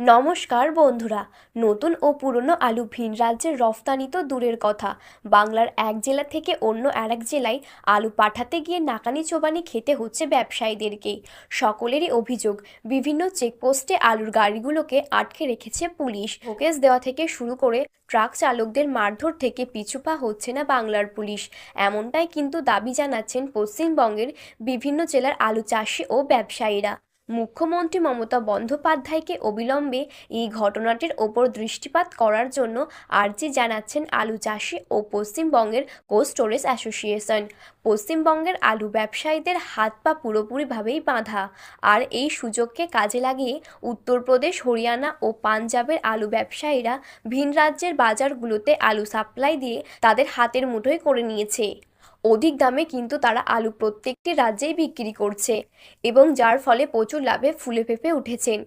নমস্কার বন্ধুরা, নতুন ও পুরনো আলু ভিন রাজ্যের রফতানি তো দূরের কথা। বাংলার এক জেলা থেকে অন্য আর এক জেলায় আলু পাঠাতে গিয়ে নাকানি চোবানি খেতে হচ্ছে ব্যবসায়ীদেরকেই সকলেরই অভিযোগ, বিভিন্ন চেকপোস্টে আলুর গাড়িগুলোকে আটকে রেখেছে পুলিশ। শোকেস দেওয়া থেকে শুরু করে ট্রাক চালকদের মারধর থেকে পিছুপা হচ্ছে না বাংলার পুলিশ। এমনটাই কিন্তু দাবি জানাচ্ছেন পশ্চিমবঙ্গের বিভিন্ন জেলার আলু চাষি ও ব্যবসায়ীরা। মুখ্যমন্ত্রী মমতা বন্দ্যোপাধ্যায়কে অবিলম্বে এই ঘটনাটির ওপর দৃষ্টিপাত করার জন্য আর্জি জানাচ্ছেন আলু চাষি ও পশ্চিমবঙ্গের কোল্ড স্টোরেজ অ্যাসোসিয়েশন। পশ্চিমবঙ্গের আলু ব্যবসায়ীদের হাত পা পুরোপুরিভাবেই বাঁধা। আর এই সুযোগকে কাজে লাগিয়ে উত্তরপ্রদেশ, হরিয়ানা ও পাঞ্জাবের আলু ব্যবসায়ীরা ভিন রাজ্যের বাজারগুলোতে আলু সাপ্লাই দিয়ে তাদের হাতের মুঠোয় করে নিয়েছে। অধিক দামে কিন্তু তারা আলু প্রত্যেকটি রাজ্যেই বিক্রি করছে এবং যার ফলে প্রচুর লাভে ফুলে ফেঁপে উঠেছেন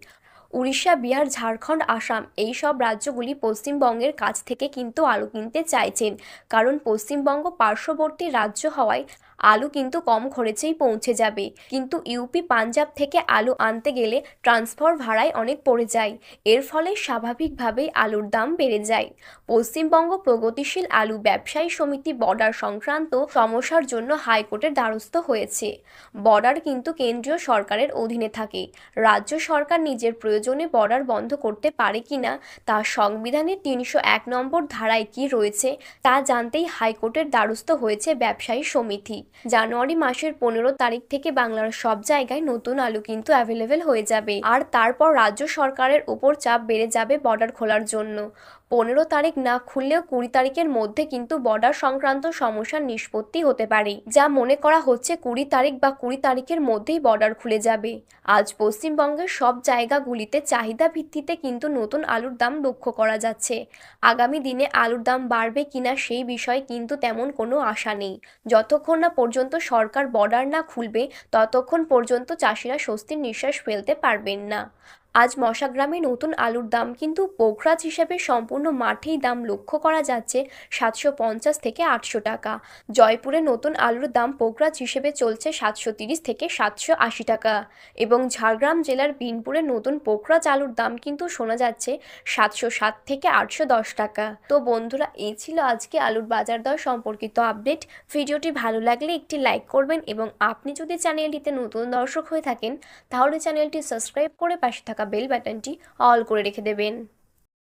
উড়িষ্যা, বিহার, ঝাড়খণ্ড, আসাম এই সব রাজ্যগুলি পশ্চিমবঙ্গের কাছ থেকে কিন্তু আলু কিনতে চাইছেন। কারণ পশ্চিমবঙ্গ পার্শ্ববর্তী রাজ্য হওয়ায় আলু কিন্তু কম খরচেই পৌঁছে যাবে। কিন্তু ইউপি পাঞ্জাব থেকে আলু আনতে গেলে ট্রান্সফার ভাড়ায় অনেক পড়ে যায়। এর ফলে স্বাভাবিকভাবেই আলুর দাম বেড়ে যায়। পশ্চিমবঙ্গ প্রগতিশীল আলু ব্যবসায়ী সমিতি বর্ডার সংক্রান্ত সমস্যার জন্য হাইকোর্টের দ্বারস্থ হয়েছে। বর্ডার কিন্তু কেন্দ্রীয় সরকারের অধীনে থাকে। রাজ্য সরকার নিজের প্রয়োজনে বর্ডার বন্ধ করতে পারে কিনা, তা সংবিধানের তিনশো এক নম্বর ধারায় কি রয়েছে, তা জানতেই হাইকোর্টের দ্বারস্থ হয়েছে ব্যবসায়ী সমিতি। জানুয়ারি মাসের পনেরো তারিখ থেকে বাংলার সব জায়গায় নতুন আলু কিন্তু অ্যাভেলেবেল হয়ে যাবে। আর তারপর রাজ্য সরকারের ওপর চাপ বেড়ে যাবে বর্ডার খোলার জন্য। পনেরো তারিখ না খুললেও কুড়ি তারিখের মধ্যে কিন্তু বর্ডার সংক্রান্ত সমস্যার নিষ্পত্তি হতে পারে। যা মনে করা হচ্ছে কুড়ি তারিখ বা কুড়ি তারিখের মধ্যেই বর্ডার খুলে যাবে। আজ পশ্চিমবঙ্গের সব জায়গাগুলিতে চাহিদা ভিত্তিতে কিন্তু নতুন আলুর দাম লক্ষ্য করা যাচ্ছে। আগামী দিনে আলুর দাম বাড়বে কিনা সেই বিষয়ে কিন্তু তেমন কোনো আশা নেই। যতক্ষণ না পর্যন্ত সরকার বর্ডার না খুলবে ততক্ষণ পর্যন্ত চাষিরা স্বস্তির নিঃশ্বাস ফেলতে পারবেন না। আজ মশাগ্রামে নতুন আলুর দাম কিন্তু পোখরাজ হিসেবে সম্পূর্ণ মাঠেই দাম লক্ষ্য করা যাচ্ছে সাতশো পঞ্চাশ থেকে আটশো টাকা। জয়পুরে নতুন আলুর দাম পোখরাজ হিসেবে চলছে সাতশো তিরিশ থেকে সাতশো আশি টাকা। এবং ঝাড়গ্রাম জেলার বিনপুরে নতুন পোখরাজ আলুর দাম কিন্তু শোনা যাচ্ছে সাতশো সাত থেকে আটশো দশ টাকা। তো বন্ধুরা এই ছিল আজকে আলুর বাজার দর সম্পর্কিত আপডেট। ভিডিওটি ভালো লাগলে একটি লাইক করবেন এবং আপনি যদি চ্যানেলটিতে নতুন দর্শক হয়ে থাকেন, তাহলে চ্যানেলটি সাবস্ক্রাইব করে পাশে থাকা বেল বাটনটি অল করে রেখে দেবেন।